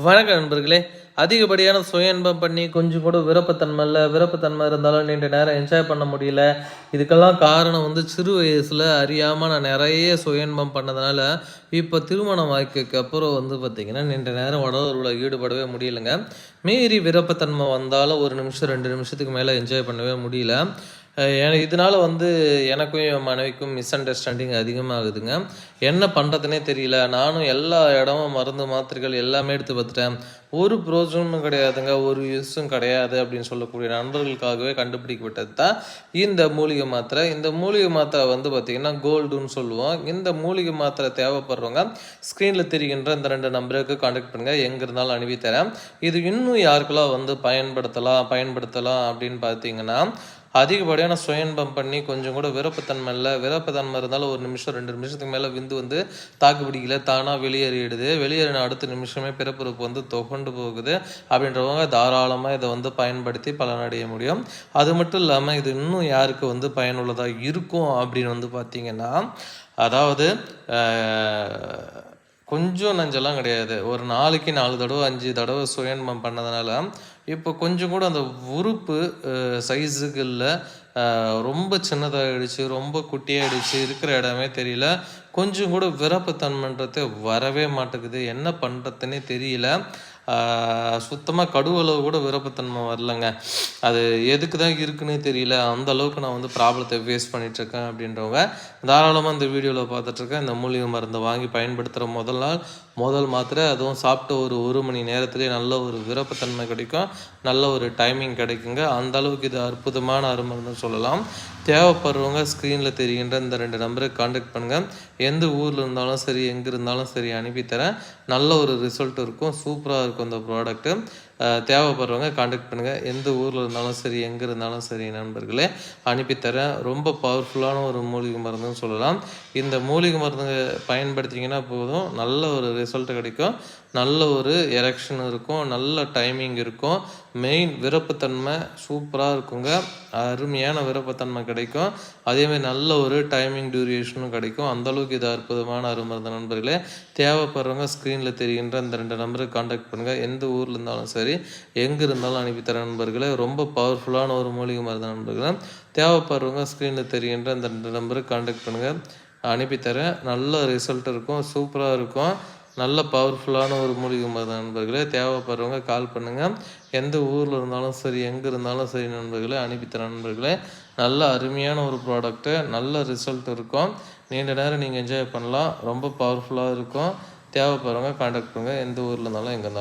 வணக்க நண்பர்களே. அதிகப்படியான சுய இன்பம் பண்ணி கொஞ்சம் கூட விருப்பத்தன்மை இல்லை விருப்பத்தன்மை இருந்தாலும் நீண்ட நேரம் என்ஜாய் பண்ண முடியல. இதுக்கெல்லாம் காரணம் வந்து சிறு வயசில் அறியாமல் நான் நிறைய சுய இன்பம் பண்ணதுனால இப்போ திருமணம் வாழ்க்கைக்கு அப்புறம் வந்து பார்த்திங்கன்னா நீண்ட நேரம் உடலில் ஈடுபடவே முடியலைங்க. மீறி விருப்பத்தன்மை வந்தாலும் ஒரு நிமிஷம் ரெண்டு நிமிஷத்துக்கு மேலே என்ஜாய் பண்ணவே முடியல. இதனால வந்து எனக்கும் என் மனைவிக்கும் மிஸ் அண்டர்ஸ்டாண்டிங் அதிகமாகுதுங்க. என்ன பண்ணுறதுனே தெரியல. நானும் எல்லா இடமும் மருந்து மாத்திரைகள் எல்லாமே எடுத்து பார்த்துட்டேன். ஒரு ப்ரோஜனமும் கிடையாதுங்க. ஒரு யூஸும் கிடையாது அப்படின்னு சொல்லக்கூடிய நண்பர்களுக்காகவே கண்டுபிடிக்கப்பட்டது தான் இந்த மூலிகை மாத்திரை. இந்த மூலிகை மாத்திரை வந்து பார்த்திங்கன்னா கோல்டுன்னு சொல்லுவோம். இந்த மூலிகை மாத்திரை தேவைப்படுறவங்க ஸ்க்ரீனில் தெரிகின்ற இந்த ரெண்டு நம்பருக்கு காண்டாக்ட் பண்ணுங்கள் எங்கே இருந்தாலும் அனுப்பி தரேன் இது இன்னும் யாருக்கெல்லாம் வந்து பயன்படுத்தலாம் பயன்படுத்தலாம் அப்படின்னு பார்த்தீங்கன்னா அதிகப்படியான சுயன்பம் பண்ணி கொஞ்சம் கூட விருப்பத்தன்மை இல்லை. விருப்பத்தன்மை இருந்தாலும் ஒரு நிமிஷம் ரெண்டு நிமிஷத்துக்கு மேலே விந்து வந்து தாக்கு பிடிக்கல தானாக வெளியேறிடுது. வெளியேறின அடுத்த நிமிஷமே பிறப்புறுப்பு வந்து தொகண்டு போகுது. அப்படின்றவங்க தாராளமாக இதை வந்து பயன்படுத்தி பலனடைய முடியும். அது மட்டும் இல்லாமல் இது இன்னும் யாருக்கு வந்து பயனுள்ளதாக இருக்கும் அப்படின்னு வந்து பார்த்தீங்கன்னா அதாவது கொஞ்சம் நஞ்செல்லாம் கிடையாது. ஒரு நாளைக்கு நாலு தடவை அஞ்சு தடவை சுயன்மம் பண்ணதுனால இப்போ கொஞ்சம் கூட அந்த உறுப்பு சைஸுகளில் ரொம்ப சின்னதாகிடுச்சு ரொம்ப குட்டியாகிடுச்சு இருக்கிற இடமே தெரியல. கொஞ்சம் கூட விரப்புத்தன்மைன்றது வரவே மாட்டேங்குது. என்ன பண்ணுறதுனே தெரியல. சுத்தமாக கடுவளவு கூட விருப்பத்தன்மை வரலங்க. அது எதுக்கு தான் இருக்குன்னே தெரியல. அந்த அளவுக்கு நான் வந்து ப்ராப்ளத்தை ஃபேஸ் பண்ணிகிட்ருக்கேன் அப்படின்றவங்க. தாராளமாக இந்த வீடியோவில் பார்த்துட்ருக்கேன் இந்த மூலிகை மருந்தை வாங்கி பயன்படுத்துகிற முதல் நாள். முதல் மாத்திரை அதுவும் சாப்பிட்ட ஒரு ஒரு மணி நேரத்துலேயே நல்ல ஒரு விருப்பத்தன்மை கிடைக்கும் நல்ல ஒரு டைமிங் கிடைக்குங்க. அந்த அளவுக்கு இது அற்புதமான அருமருந்து சொல்லலாம். தேவைப்படுறவங்க ஸ்க்ரீனில் தெரிகின்ற இந்த ரெண்டு நம்பரை காண்டாக்ட் பண்ணுங்கள் எந்த ஊரில் இருந்தாலும் சரி எங்கே இருந்தாலும் சரி அனுப்பித்தரேன். நல்ல ஒரு ரிசல்ட் இருக்கும். சூப்பராக இருக்கும் இந்த ப்ராடக்ட்டு தேவைப்படுறவங்க காண்டாக்ட் பண்ணுங்கள் எந்த ஊரில் இருந்தாலும் சரி எங்கே இருந்தாலும் சரி நண்பர்களே அனுப்பித்தரேன் ரொம்ப பவர்ஃபுல்லான ஒரு மூலிகை மருந்துன்னு சொல்லலாம். இந்த மூலிகை மருந்து பயன்படுத்திங்கன்னா போதும். நல்ல ஒரு ரிசல்ட் கிடைக்கும். நல்ல ஒரு எரெக்ஷன் இருக்கும். நல்ல டைமிங் இருக்கும். மெயின் விருப்பத்தன்மை சூப்பராக இருக்குங்க. அருமையான விருப்பத்தன்மை கிடைக்கும். அதேமாதிரி நல்ல ஒரு டைமிங் டியூரேஷனும் கிடைக்கும். அந்தளவுக்கு இது அற்புதமான அருமருந்த நண்பர்களே. தேவைப்படுறவங்க ஸ்க்ரீனில் தெரிகின்ற அந்த ரெண்டு நம்பருக்கு காண்டாக்ட் பண்ணுங்கள் எந்த ஊரில் இருந்தாலும் சரி எங்கே இருந்தாலும் அனுப்பித்தர நண்பர்களே ரொம்ப பவர்ஃபுல்லான ஒரு மூலிகை மருந்து நண்பர்களே. தேவைப்படுறவங்க ஸ்க்ரீனில் தெரிகின்ற அந்த ரெண்டு நம்பருக்கு காண்டாக்ட் பண்ணுங்கள் அனுப்பித்தரேன் நல்ல ரிசல்ட் இருக்கும் சூப்பராக இருக்கும். நல்ல பவர்ஃபுல்லான ஒரு மூலிகை மருந்து நண்பர்களே. தேவைப்படுறவங்க கால் பண்ணுங்கள் எந்த ஊரில் இருந்தாலும் சரி எங்கே இருந்தாலும் சரி நண்பர்களே அனுப்பித்தர நண்பர்களே. நல்ல அருமையான ஒரு ப்ராடக்ட்டு நல்ல ரிசல்ட் இருக்கும். நீண்ட நேரம் நீங்கள் என்ஜாய் பண்ணலாம். ரொம்ப பவர்ஃபுல்லாக இருக்கும். தேவைப்படுறவங்க காண்டாக்ட் பண்ணுங்கள் எந்த ஊரில் இருந்தாலும் எங்கே இருந்தாலும்.